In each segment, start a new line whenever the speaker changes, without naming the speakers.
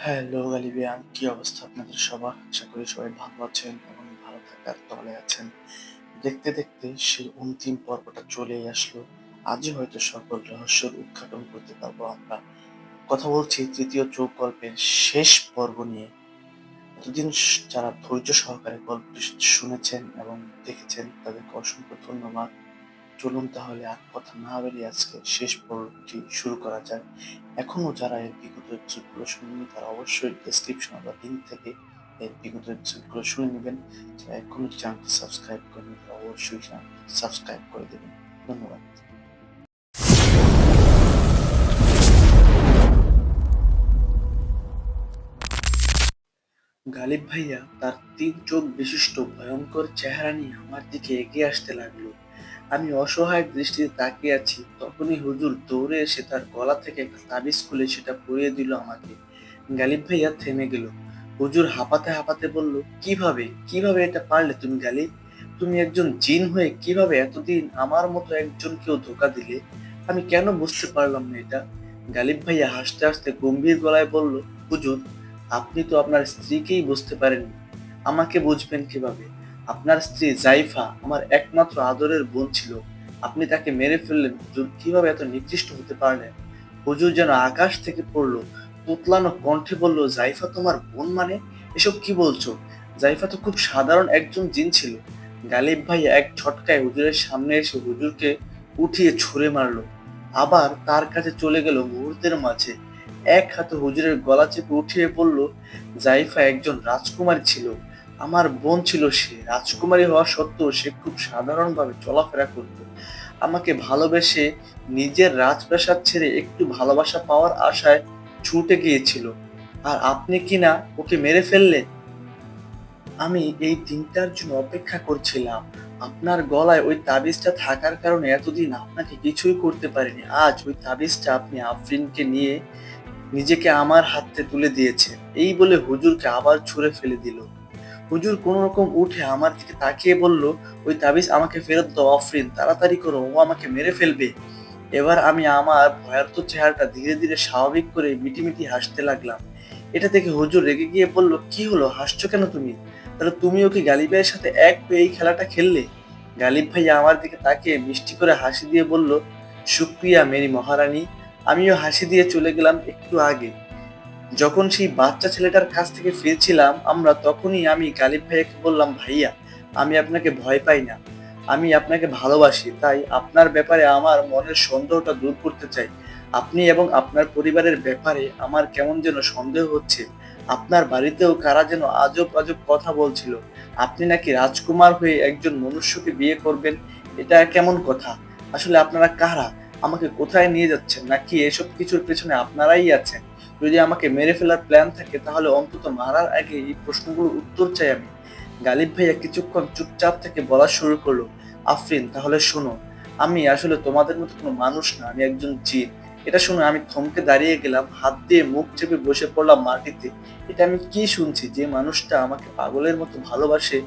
Hello গালিবিয়ান, কি অবস্থা আপনাদের সবার? আশা করি সবাই ভালো আছেন এবং ভালো থাকার তলে আছেন। দেখতে দেখতে সেই অন্তিম পর্বটা চলেই আসলো। আজই হয়তো সকল রহস্যের উদ্ঘাটন করতে পারব আমরা। কথা বলছি তৃতীয় চোখ গল্পের শেষ পর্ব নিয়ে। এতদিন যারা ধৈর্য সহকারে গল্পটি শুনেছেন এবং দেখেছেন, তাদেরকে অসংখ্য ধন্যবাদ। চলুন তাহলে আর কথা না বেরিয়ে আজকে শেষ পর্বটি শুরু করা যাক। এখনও যারা এর বিগত এপিসোডগুলো শুনেনি, তারা অবশ্যই ডেসক্রিপশন বা লিঙ্ক থেকে এর বিগত এপিসোডগুলো শুনে নেবেন। যারা এখনও চ্যানেলটি সাবস্ক্রাইব করেনি তারা অবশ্যই চ্যানেলটি সাবস্ক্রাইব করে দেবেন। ধন্যবাদ। গালিব ভাইয়া, তার তিন চোখ বিশিষ্ট, ভয়ঙ্কর চেহারা নিয়ে আমার দিকে এগিয়ে আসতে লাগল। আমি অসহায় দৃষ্টিতে তাকিয়ে আছি। তখনই হুজুর দৌড়ে এসে তার গলা থেকে একটা তাবিজ খুলে সেটা পরিয়ে দিল আমাকে। গালিব ভাইয়া থেমে গেল। হুজুর হাঁপাতে হাঁপাতে বলল, কীভাবে? কীভাবে এটা পারলে তুমি গালিব? তুমি একজন জিন হয়ে কীভাবে এতদিন আমার মতো একজনকেও ধোকা দিলে? আমি কেন বুঝতে পারলাম না এটা? গালিব ভাইয়া হাসতে হাসতে গম্ভীর গলায় বলল, হুজুর, আপনি তো আপনার স্ত্রীকেই বুঝতে পারেননি। আমাকে বুঝবেন কীভাবে? আপনার স্ত্রী জাইফা আমার একমাত্র আদরের বোন ছিল। আপনি তাকে মেরে ফেললেন। কীভাবে এত নিকৃষ্ট হতে পারলেন? হুজুর যেন আকাশ থেকে পড়ল, তোতলানো কণ্ঠে বলল, জাইফা তোমার বোন মানে? এসব কি বলছো? জাইফা তো খুব সাধারণ একজন জিন ছিল। গালিব ভাই এক ছটকায় হুজুরের সামনে এসে হুজুরকে উঠিয়ে ছুঁড়ে মারলো। আবার তার কাছে চলে গেল মুহূর্তের মাঝে। এক হাতে হুজুরের গলা চেপে উঠিয়ে বলল, জাইফা একজন রাজকুমারী ছিল। আমার বোন ছিল সে, রাজকুমারী হওয়া সত্ত্বেও সে খুব সাধারণভাবে চলাফেরা করত। আমাকে ভালোবেসে নিজের রাজপ্রাসাদ ছেড়ে একটু ভালোবাসা পাওয়ার আশায় ছুটে গিয়েছিল। আর আপনি কিনা ওকে মেরে ফেললেন? আমি এই দিনটার জন্য অপেক্ষা করছিলাম। আপনার গলায় ওই তাবিজটা থাকার কারণে এতদিন আপনাকে কিছুই করতে পারিনি। আজ ওই তাবিজটা আপনি আফরিনকে নিয়ে নিজেকে আমার হাতে তুলে দিয়েছে এই বলে হুজুরকে আবার ছুঁড়ে ফেলে দিল। হুজুর কোন রকম উঠে আমার দিকে তাকিয়ে বলল, ওই তাবিজ আমাকে ফেরত দাও আফরিন তাড়াতাড়ি করো, ও আমাকে মেরে ফেলবে। এবার আমি আমার ভয়ার্ত চেহারাটা ধীরে ধীরে স্বাভাবিক করে মিটিমিটি হাসতে লাগলাম। এটা থেকে হুজুর রেগে গিয়ে বলল, কি হলো? হাসছো কেন তুমি? তাহলে তুমিও কি গালিব ভাইয়ের সাথে এক পেয়ে এই খেলাটা খেললে? গালিব ভাইয়া আমার দিকে তাকিয়ে মিষ্টি করে হাসি দিয়ে বলল সুপ্রিয়া মেরি মহারানী, আমিও হাসি দিয়ে চলে গেলাম একটু আগে। যখন সেই বাচ্চা ছেলেটার কাছ থেকে ফিরছিলাম, আমরা তখনই আমি গালিব ভাইয়াকে বললাম, ভাইয়া, আমি আপনাকে ভয় পাই না। আমি আপনাকে ভালোবাসি, তাই আপনার ব্যাপারে আমার মনের সন্দেহটা দূর করতে চাই। আপনি এবং আপনার পরিবারের ব্যাপারে আমার কেমন যেন সন্দেহ হচ্ছে। আপনার বাড়িতেও কারা যেন আজব আজব কথা বলছিল। আপনি নাকি রাজকুমার হয়ে একজন মনুষ্যকে বিয়ে করবেন? এটা কেমন কথা? আসলে আপনারা কারা? আমাকে কোথায় নিয়ে যাচ্ছেন? নাকি এসব কিছুর পেছনে আপনারাই আছেন? যদি আমাকে মেরে ফেলার প্ল্যান থাকে, তাহলে অন্তত মারার আগে এই প্রশ্নগুলোর উত্তর চাই আমি। গালিব ভাইয়া কিছুক্ষণ চুপচাপ থেকে বলা শুরু করল, আফরিন, তাহলে শোনো, আমি আসলে তোমাদের মতো কোনো মানুষ না, আমি একজন জিন। এটা শুনে আমি থমকে দাঁড়িয়ে গেলাম, হাত দিয়ে মুখ চেপে বসে পড়লাম মাটিতে। এটা আমি কি শুনছি? যে মানুষটা আমাকে পাগলের মতো ভালোবাসে,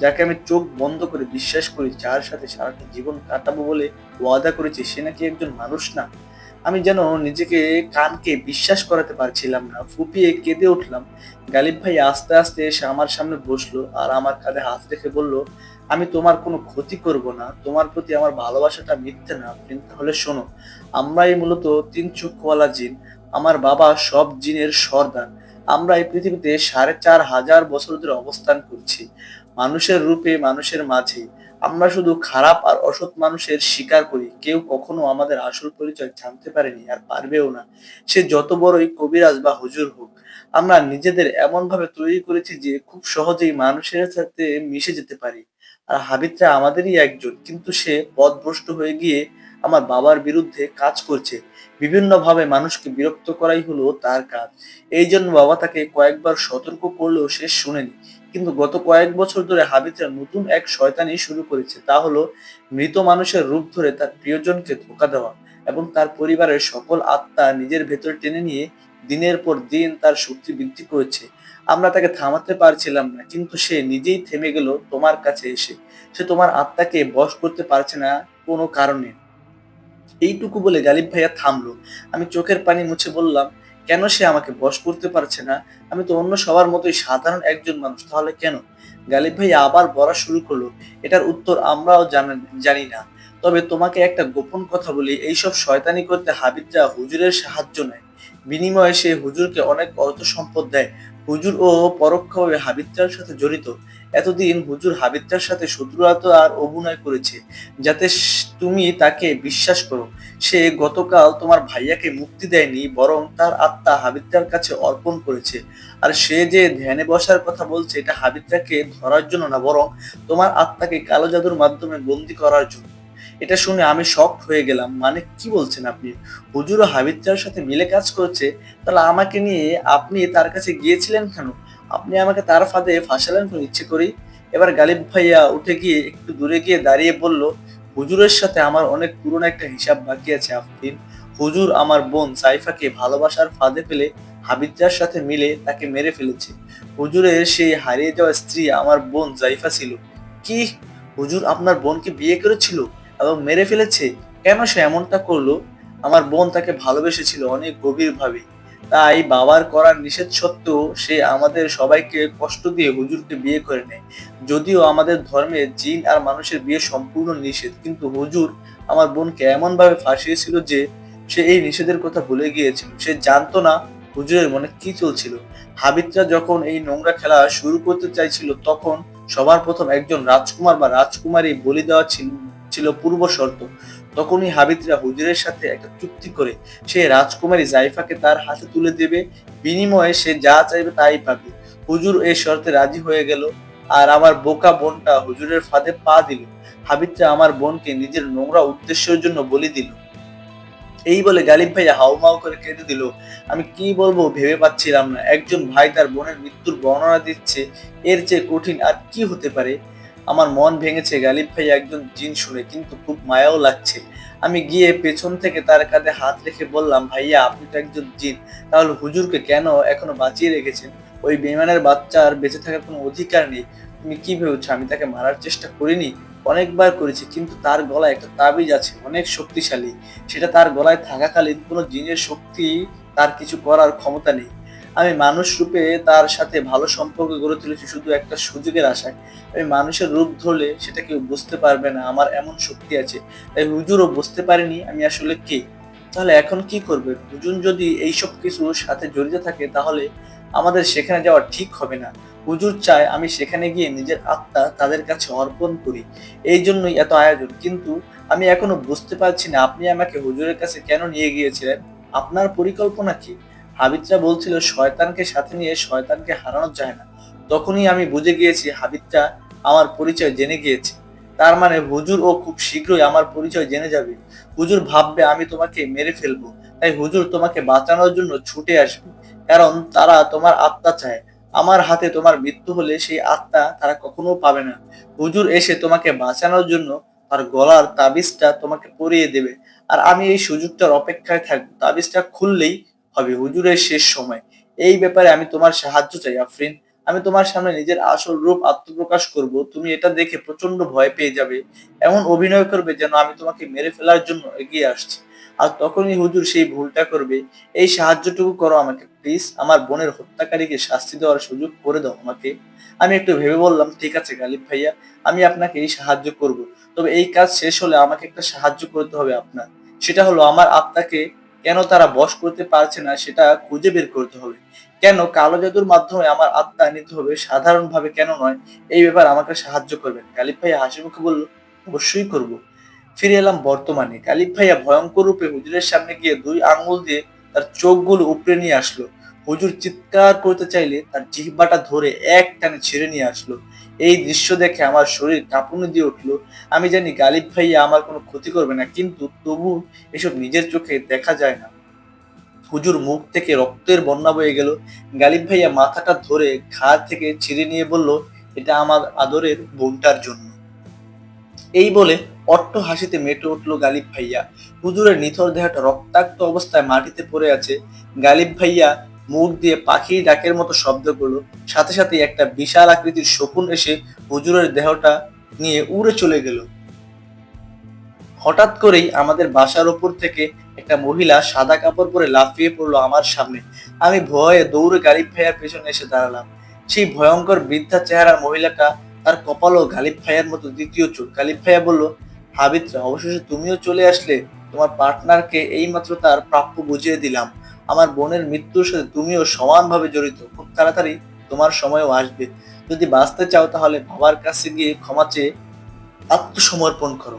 যাকে আমি চোখ বন্ধ করে বিশ্বাস করি, যার সাথে সারাটা জীবন কাটাবো বলে ওয়াদা করেছি, সে নাকি একজন মানুষ না? আমি যেন নিজেকে কানকে বিশ্বাস করাতে পারছিলাম না, ফুপিয়ে কেঁদে উঠলাম। গালিব ভাই আস্তে আস্তে এসে আমার সামনে বসল আর আমার কাঁধে হাত রেখে বলল, আমি তোমার কোনো ক্ষতি করব না, তোমার প্রতি আমার ভালোবাসাটা মিথ্যে না তাহলে শোনো, আমরাই মূলত তিন চোখওয়ালা জিন। আমার বাবা সব জিনের সর্দার। আমরা এই পৃথিবীতে সাড়ে চার হাজার বছর ধরে অবস্থান করছি। মানুষের রূপে, মানুষের মাঝে। আমরা শুধু খারাপ আর অসৎ মানুষের স্বীকার করি। কেউ কখনো আমাদের আসল পরিচয় জানতে পারেনি আর পারবেও না। সে যত বড়ই কবিরাজ বা হুজুর হোক, আমরা নিজেদের এমন ভাবে তৈরি করেছি যে খুব সহজেই মানুষের সাথে মিশে যেতে পারি। আর হাবিবটা আমাদেরই একজন, কিন্তু সে পথভ্রষ্ট হয়ে গিয়ে আমার বাবার বিরুদ্ধে কাজ করছে। বিভিন্নভাবে মানুষকে বিরক্ত করাই হলো তার কাজ। এই জন্য বাবা তাকে কয়েকবার সতর্ক করলেও সে শুনেনি। কিন্তু গত কয়েক বছর ধরে হাবিবরা নতুন এক শয়তানি শুরু করেছে, তা হলো মৃত মানুষের রূপ ধরে তার প্রিয়জনকে ধোকা দেওয়া এবং তার পরিবারের সকল আত্মা নিজের ভেতর টেনে নিয়ে দিনের পর দিন তার শক্তি বৃদ্ধি করেছে। আমরা তাকে থামাতে পারছিলাম না, কিন্তু সে নিজেই থেমে গেল তোমার কাছে এসে। সে তোমার আত্মাকে বশ করতে পারছে না কোনো কারণে। এইটুকু বলে গালিব ভাইয়া থামলো। আমি চোখের পানি মুছে বললাম কেন সে আমাকে বশ করতে পারছে না? আমি তো অন্য সবার মতোই সাধারণ একজন মানুষ, তাহলে কেন? গালিব ভাই আবার বলা শুরু করল, এটার উত্তর আমরাও জানা- না। তবে তোমাকে একটা গোপন কথা বলি, এইসব শয়তানি করতে হাবিবরা হুজুরের সাহায্য নেয়। বিনিময়ে সে হুজুরকে অনেক অর্থ সম্পদ দেয়। হুজুর ও পরোক্ষভাবে হাবিবটার সাথে জড়িত। এতদিন হুজুর হাবিবটার সাথে শত্রুতা আর অভিনয় করেছে। যাতে তুমি তাকে বিশ্বাস করো। সে গতকাল তোমার ভাইয়াকে মুক্তি দেয়নি, বরং তার আত্মা হাবিবটার কাছে অর্পণ করেছে। আর সে যে ধ্যানে বসার কথা বলছে, এটা হাবিবটাকে ধরার জন্য না, বরং তোমার আত্মাকে কালো জাদুর মাধ্যমে বন্দি করার জন্য। এটা শুনে আমি শক হয়ে গেলাম। মানে কি বলছেন আপনি? হুজুর ও সাথে মিলে কাজ করছে, তাহলে আমাকে নিয়ে আপনি তার কাছে গিয়েছিলেন কেন? আপনি আমাকে তার ফাঁদে ফাঁসালেন কেন ইচ্ছে করি এবার গালিব ভাইয়া উঠে গিয়ে একটু দূরে গিয়ে দাঁড়িয়ে বলল, হুজুরের সাথে আমার অনেক পুরনো একটা হিসাব বাকি আছে আফরিন হুজুর আমার বোন সাইফাকে ভালোবাসার ফাঁদে ফেলে হাবিবজার সাথে মিলে তাকে মেরে ফেলেছে। হুজুরের সেই হারিয়ে যাওয়া স্ত্রী আমার বোন জাইফা ছিল। কি? হুজুর আপনার বোনকে বিয়ে করেছিল? এবং মেরে ফেলেছে? কেন সে এমনটা করল? আমার বোন তাকে ভালোবেসেছিল অনেক গভীরভাবে। তাই বাবার করার নিষেধ সত্ত্বেও সে আমাদের সবাইকে কষ্ট দিয়ে হুজুরকে বিয়ে করে নেয়। যদিও আমাদের ধর্মে জিন আর মানুষের বিয়ে সম্পূর্ণ নিষেধ, কিন্তু হুজুর আমার বোনকে এমন ভাবে ফাঁসিয়েছিল যে সে এই নিষেধের কথা ভুলে গিয়েছিল। সে জানতো না হুজুরের মনে কি চলছিল। হাবিবরা যখন এই নোংরা খেলা শুরু করতে চাইছিল, তখন সবার প্রথম একজন রাজকুমার বা রাজকুমারী বলি দেওয়া ছিল ছিল পূর্ব শর্ত। তখনই হাবিবরা হুজুরের সাথে একটা চুক্তি করে সে রাজকুমারী জাইফাকে তার হাতে তুলে দেবে। বিনিময়ে সে যা চাইবে তাই পাবে। হুজুর এই শর্তে রাজি হয়ে গেল আর আমার বোকা বোনটা হুজুরের ফাঁদে পা দিল। হাবিবরা আমার বোনকে নিজের নোংরা উদ্দেশ্যের জন্য বলি দিল। এই বলে গালিব ভাইয়া হাউমাউ করে কেঁদে দিল। আমি কি বলব ভেবে পাচ্ছিলাম না। একজন ভাই তার বোনের মৃত্যুর বর্ণনা দিচ্ছে। এর চেয়ে কঠিন আর কি হতে পারে? আমার মন ভেঙেছে, গালিব ভাই একজন জিন শুনে কিন্তু খুব মায়াও লাগছে। আমি গিয়ে পেছন থেকে তার কাঁধে হাত রেখে বললাম, ভাইয়া, আপনি তো একজন জিন, তাহলে হুজুরকে কেন এখনও বাঁচিয়ে রেখেছেন? ওই বেমানের বাচ্চার বেঁচে থাকার কোনো অধিকার নেই। তুমি কি ভেবেছো, আমি তাকে মারার চেষ্টা করিনি? অনেকবার করেছি, কিন্তু তার গলায় একটা তাবিজ আছে, অনেক শক্তিশালী। সেটা তার গলায় থাকাকালীন কোনো জিনের শক্তি তার কিছু করার ক্ষমতা নেই। আমি মানুষ রূপে তার সাথে ভালো সম্পর্ক গড়ে তুলেছি শুধু একটা সুযোগের আশায়। আমি মানুষের রূপ ধরলে সেটা কেউ বুঝতে পারবে না, আমার এমন শক্তি আছে। তাই হুজুরও বুঝতে পারেনি আমি আসলে কে। তাহলে এখন কি করবে? হুজুর যদি এইসব কিছুর সাথে জড়িত থাকে তাহলে আমাদের সেখানে যাওয়া ঠিক হবে না। হুজুর চায় আমি সেখানে গিয়ে নিজের আত্মা তাদের কাছে অর্পণ করি। এই জন্যই এত আয়োজন। কিন্তু আমি এখনও বুঝতে পারছি না, আপনি আমাকে হুজুরের কাছে কেন নিয়ে গিয়েছিলেন? আপনার পরিকল্পনা কি? হাবিবরা বলছিল, শয়তানকে সাথে নিয়ে শয়তানকে হারানো যায় না। তখনই আমি বুঝে গিয়েছি হাবিবরা আমার পরিচয় জেনে গিয়েছে। তার মানে হুজুর ও খুব শীঘ্রই আমার পরিচয় জেনে যাবে। হুজুর ভাববে, আমি তোমাকে মেরে ফেলব। তাই হুজুর তোমাকে বাঁচানোর জন্য ছুটে আসবে। কারণ তারা তোমার আত্মা চায়। আমার হাতে তোমার মৃত্যু হলে সেই আত্মা তারা কখনো পাবে না। হুজুর এসে তোমাকে বাঁচানোর জন্য তার গলার তাবিজটা তোমাকে পরিয়ে দেবে। আর আমি এই সুযোগটার অপেক্ষায় থাকব। তাবিজটা খুললেই হবে হুজুরের শেষ সময়। এই ব্যাপারে আমি তোমার সাহায্য চাই, আফরিন। আমি তোমার সামনে নিজের আসল রূপ আত্মপ্রকাশ করব। তুমি এটা দেখে প্রচণ্ড ভয় পেয়ে যাবে। এমন অভিনয় করবে যেন আমি তোমাকে মেরে ফেলার জন্য এগিয়ে আসছি। আর তখনই হুজুর সেই ভুলটা করবে। এই সাহায্যটুকু করো আমাকে, প্লিজ। আমার বোনের হত্যাকারীকে শাস্তি দেওয়ার সুযোগ করে দাও আমাকে। আমি একটু ভেবে বললাম, ঠিক আছে গালিব ভাইয়া, আমি আপনাকে এই সাহায্য করব। তবে এই কাজ শেষ হলে আমাকে একটা সাহায্য করতে হবে আপনার। সেটা হলো আমার আত্মাকে কেন তারা বশ করতে পারছে না সেটা খুঁজে বের করতে হবে। কেন কালো জাদুর মাধ্যমে আমার আত্মা নিতে হবে সাধারণভাবে কেন নয়? এই ব্যাপার আমাকে সাহায্য করবেন। কালিপ ভাইয়া হাসি মুখে বলল, অবশ্যই করব। ফিরে এলাম বর্তমানে। কালিপ ভাইয়া ভয়ঙ্কর রূপে হুজুরের সামনে গিয়ে দুই আঙ্গুল দিয়ে তার চোখগুলো উপড়ে নিয়ে আসলো। হুজুর চিৎকার করতে চাইলে তার জিহ্বাটা ধরে এক টানে ছিঁড়ে নিয়ে আসলো। এই দৃশ্য দেখে আমার শরীর কাঁপুনি দিয়ে উঠল। আমি জানি গালিব ভাইয়া আমার কোনো ক্ষতি করবে না, কিন্তু তবু এসব নিজের চোখে দেখা যায় না। হুজুর মুখ থেকে রক্তের বন্যা বয়ে গেল। গালিব ভাইয়া মাথাটা ধরে ঘা থেকে ছিঁড়ে নিয়ে বলল, এটা আমার আদরের বোনটার জন্য। এই বলে অট্ট হাসিতে মেটে উঠল গালিব ভাইয়া। হুজুরের নিথর দেহটা রক্তাক্ত অবস্থায় মাটিতে পড়ে আছে। গালিব ভাইয়া মুখ দিয়ে পাখি ডাকের মতো শব্দ করল। সাথে সাথে একটা বিশাল আকৃতির শকুন এসে হুজুরের দেহটা নিয়ে উড়ে চলে গেল। হঠাৎ করেই আমাদের বাসার ওপর থেকে একটা মহিলা সাদা কাপড় পরে লাফিয়ে পড়ল আমার সামনে। আমি ভয়ে দৌড়ে গালিব ভাইয়ার পেছনে এসে দাঁড়ালাম। সেই ভয়ঙ্কর বৃদ্ধা চেহারার মহিলাটা তার কপালও গালিব ভাইয়ার মতো দ্বিতীয় চোখ। গালিব ভাইয়া বলল হাবিত্রা অবশেষে তুমিও চলে আসলে। তোমার পার্টনারকে এইমাত্র তার প্রাপ্য বুঝিয়ে দিলাম। আমার বোনের মৃত্যুর সাথে তুমিও সমানভাবে জড়িত। খুব তাড়াতাড়ি তোমার সময়ও আসবে। যদি বাঁচতে চাও তাহলে বাবার কাছে গিয়ে ক্ষমা চেয়ে আত্মসমর্পণ করো।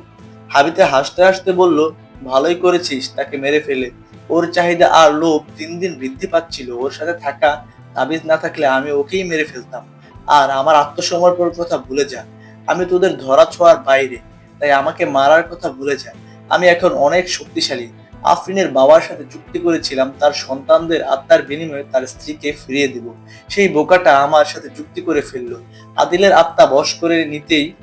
হাবিতে হাসতে হাসতে বলল, ভালোই করেছিস তাকে মেরে ফেলে। ওর চাহিদা আর লোভ দিন দিন বৃদ্ধি পাচ্ছিল। ওর সাথে থাকা তাবিজ না থাকলে আমি ওকেই মেরে ফেলতাম। আর আমার আত্মসমর্পণের কথা ভুলে যা। আমি তোদের ধরা ছোঁয়ার বাইরে। তাই আমাকে মারার কথা ভুলে যা। আমি এখন অনেক শক্তিশালী। আফরিনের বাবার সাথে চুক্তি করেছিলাম, তার সন্তানদের আত্মার বিনিময়ে তার স্ত্রীকে ফিরিয়ে দিব। সেই বোকাটা আমার সাথে চুক্তি করে ফেলল। আদিলের আত্মা বশ করে নিতেই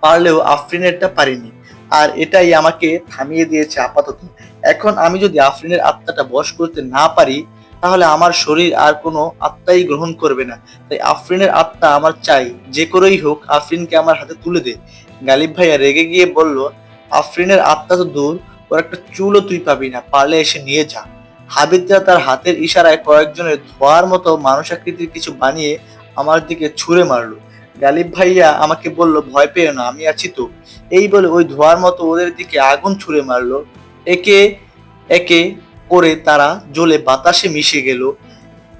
পারলেও আফরিনেরটা পারিনি। আর এটাই আমাকে থামিয়ে দিয়েছে আপাতত। এখন আমি যদি আফরিনের আত্মাটা বশ করতে না পারি, তাহলে আমার শরীর আর কোনো আত্মাই গ্রহণ করবে না। তাই আফরিনের আত্মা আমার চাই। যে করেই হোক, আফরিনকে আমার হাতে তুলে দে। গালিব ভাইয়া রেগে গিয়ে বলল, আফরিনের আত্মা তো দূর। ওর একটা চুলও তুই পাবি না, পারলে এসে নিয়ে যা। হাবিদরা তার হাতের ইশারায় কয়েকজনের ধোয়ার মতো মানুষ আকৃতির কিছু বানিয়ে আমার দিকে ছুঁড়ে মারলো। গালিব ভাইয়া আমাকে বলল, ভয় পেও না, আমি আছি তো। এই বলে ওই ধোয়ার মতো ওদের দিকে আগুন ছুঁড়ে মারলো। একে একে করে তারা জ্বলে বাতাসে মিশে গেল।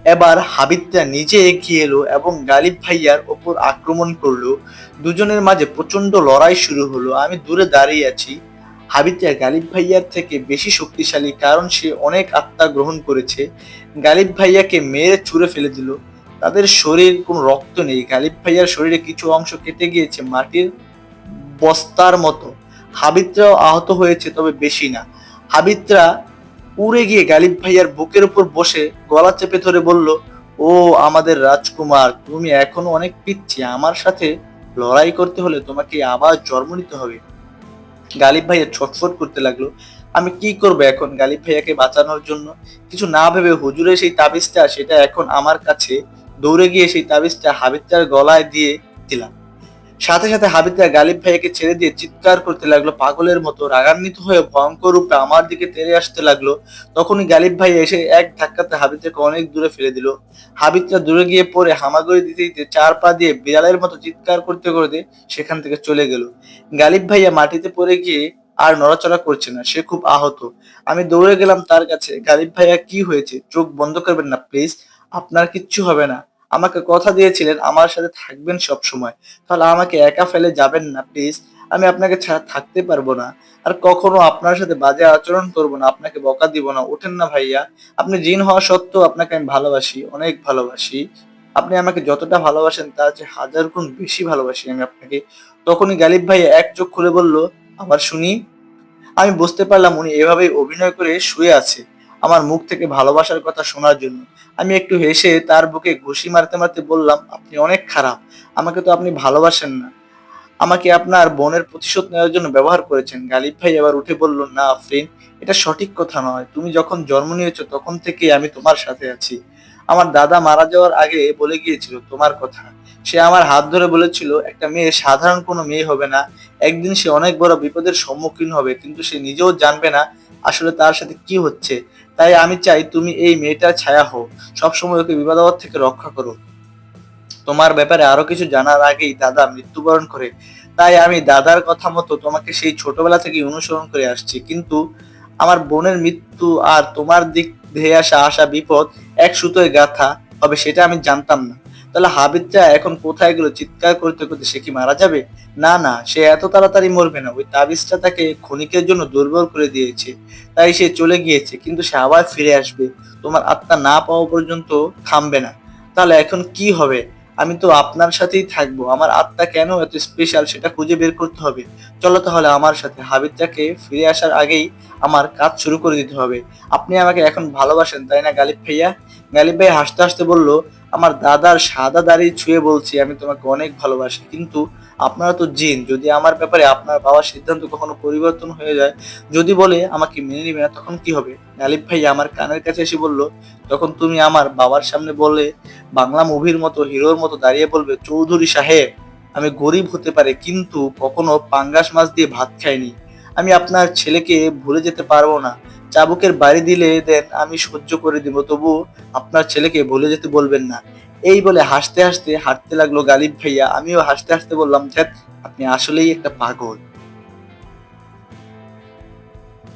এবার হাবিদটা নিজে এগিয়ে এলো এবং গালিব ভাইয়ার ওপর আক্রমণ করল। দুজনের মাঝে প্রচণ্ড লড়াই শুরু হলো। আমি দূরে দাঁড়িয়ে আছি। হাবিদটা গালিব ভাইয়ার থেকে বেশি শক্তিশালী কারণ সে অনেক আত্মা গ্রহণ করেছে। গালিব ভাইয়াকে মেরে ছুঁড়ে ফেলে দিল। তাদের শরীর কোনো রক্ত নেই। গালিব ভাইয়ার শরীরে কিছু অংশ কেটে গিয়েছে মাটির বস্তার মতো। হাবিদরাও আহত হয়েছে, তবে বেশি না। হাবিদরা উড়ে গিয়ে গালিব ভাইয়ার বুকের উপর বসে গলা চেপে ধরে বলল, ও আমাদের রাজকুমার, তুমি এখনও অনেক পিচ্ছি। আমার সাথে লড়াই করতে হলে তোমাকে আবার জন্ম নিতে হবে। গালিব ভাইয়া ছটফট করতে লাগল। আমি কি করব এখন গালিব ভাইয়াকে বাঁচানোর জন্য? কিছু না ভেবে হুজুরের সেই তাবিজটা, সেটা এখন আমার কাছে দৌড়ে গিয়ে সেই তাবিজটা হাবিবটার গলায় দিয়ে দিলাম। সাথে সাথে হাবিবটা গালিব ভাইয়াকে ছেড়ে দিয়ে চিৎকার করতে লাগল, পাগলের মতো রাগান্বিত হয়ে ভয়ঙ্কর রূপে আমার দিকে তেড়ে আসতে লাগল। তখনই গালিব ভাই এসে এক ধাক্কাতে হাবিবটাকে অনেক দূরে ফেলে দিল। হাবিবটা দূরে গিয়ে পড়ে হামাগুড়ি দিতে দিতে চার পা দিয়ে বিড়ালের মতো চিৎকার করতে করতে সেখান থেকে চলে গেল। গালিব ভাইয়া মাটিতে পড়ে গিয়ে আর নড়াচড়া করছে না, সে খুব আহত। আমি দৌড়ে গেলাম তার কাছে। গালিব ভাইয়া, কি হয়েছে? চোখ বন্ধ করবেন না, প্লিজ। আপনার কিচ্ছু হবে না। আমাকে কথা দিয়েছিলেন, আমার সাথে থাকবেন সব সময় তাহলে আমাকে একা ফেলে যাবেন না প্লিজ আমি আপনাকে ছাড়া থাকতে পারব না। আর কখনো আপনার সাথে বাজে আচরণ করব না, আপনাকে বকা দিব না। ওঠেন না ভাইয়া। আপনি জিন হওয়া সত্ত্বেও আপনাকে আমি ভালোবাসি, অনেক ভালোবাসি। আপনি আমাকে যতটা ভালোবাসেন, তার চেয়ে হাজার গুণ বেশি ভালোবাসি আমি আপনাকে। তখনই গালিব ভাই এক চোখ খুলে বলল, আবার শুনি? আমি বুঝতে পারলাম উনি এভাবেই অভিনয় করে শুয়ে আছে। আমার মুখ থেকে ভালোবাসার কথা শোনার জন্য। আমি একটু হেসে তার বুকে ঘুষি মারতে মারতে বললাম, আপনি অনেক খারাপ। আমাকে তো আপনি ভালোবাসেন না। আমাকে আপনার বোনের প্রতিশোধ নেওয়ার জন্য ব্যবহার করেছেন। গালিব ভাই এবার উঠে বলল, না আফরিন এটা সঠিক কথা নয়। তুমি যখন জন্ম নিয়েছো তখন থেকেই আমি তোমার সাথে আছি। আমার দাদা মারা যাওয়ার আগে বলে গিয়েছিল তোমার কথা। সে আমার হাত ধরে বলেছিল, একটা মেয়ে সাধারণ কোনো মেয়ে হবে না। একদিন সে অনেক বড় বিপদের সম্মুখীন হবে, কিন্তু সে নিজেও জানবে না আসলে তার সাথে কি হচ্ছে। তাই আমি চাই তুমি এই মেয়েটার ছায়া হও সবসময় ওকে বিপদাবাদ থেকে রক্ষা করো তোমার ব্যাপারে আরও কিছু জানার আগেই দাদা মৃত্যুবরণ করে। তাই আমি দাদার কথা মতো তোমাকে সেই ছোটবেলা থেকে অনুসরণ করে আসছি। কিন্তু আমার বোনের মৃত্যু আর তোমার দিক ধেয়ে আসা আসা বিপদ এক সুতোয় গাথা হবে সেটা আমি জানতাম না। তাহলে হাবিদটা এখন কোথায় গেল, চিৎকার করতে করতে সে কি মারা যাবে? না না, সে এত তাড়াতাড়ি মরবে না। ওই তাবিজটা তাকে ক্ষণিকের জন্য দুর্বল করে দিয়েছে। তাই সে চলে গিয়েছে, কিন্তু সে আবার ফিরে আসবে। তোমার আত্মা না পাওয়া পর্যন্ত থামবে না। তাহলে এখন কি হবে? আমি তো আপনার সাথেই থাকব। আমার আত্মা কেন এত স্পেশাল সেটা খুঁজে বের করতে হবে? চলো তাহলে আমার সাথে। হাবিবটাকে ফিরে আসার আগেই আমার কাজ শুরু করে দিতে হবে। আপনি আমাকে এখন ভালোবাসেন, তাই না, গালিব ভাইয়া? গালিব ভাই হাসতে হাসতে বলল আমার দাদার সাদা দাড়ি ছুঁয়ে বলছি, আমি তোমাকে অনেক ভালোবাসি। কিন্তু আপনারা তো জিন, যদি আমার ব্যাপারে আপনার বাবার সিদ্ধান্ত কখনো পরিবর্তন হয়ে যায়, যদি বলে আমাকে মেনে নিবে না, তখন কি হবে? নালিফ ভাই আমার কানের কাছে এসে বলল, তখন তুমি আমার বাবার সামনে বলে বাংলা মুভির মতো, হিরোর মতো দাঁড়িয়ে বলবে, চৌধুরী সাহেব, আমি গরিব হতে পারে, কিন্তু কখনো পাঙ্গাস মাছ দিয়ে ভাত খাইনি। আমি আপনার ছেলেকে ভুলে যেতে পারব না। চাবুকের বাড়ি দিলে দেন, আমি সহ্য করে দিব, তবু আপনার ছেলেকে ভুলে যেতে বলবেন না। এই বলে হাসতে হাসতে হাঁটতে লাগল গালিব ভাইয়া। আমিও হাসতে হাসতে বললাম ধ্যাত আপনি আসলেই একটা পাগল।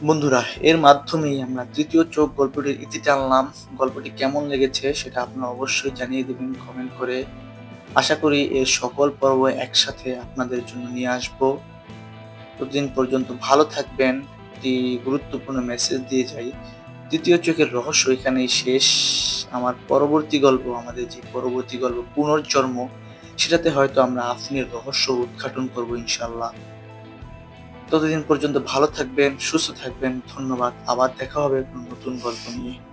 বন্ধুরা, এর মাধ্যমেই আমরা তৃতীয় চোখ গল্পটির ইতি টানলাম। গল্পটি কেমন লেগেছে সেটা আপনারা অবশ্যই জানিয়ে দেবেন কমেন্ট করে। আশা করি এর সকল পর্ব একসাথে আপনাদের জন্য নিয়ে আসব। ততদিন পর্যন্ত ভালো থাকবেন। একটি গুরুত্বপূর্ণ মেসেজ দিয়ে যাই। দ্বিতীয় চোখের রহস্য এখানেই শেষ। আমার পরবর্তী গল্প, আমাদের যে পরবর্তী গল্প পুনর্জন্ম, সেটাতে হয়তো আমরা আফনের রহস্য উদ্ঘাটন করব ইনশাল্লাহ ততদিন পর্যন্ত ভালো থাকবেন, সুস্থ থাকবেন। ধন্যবাদ। আবার দেখা হবে নতুন গল্প নিয়ে।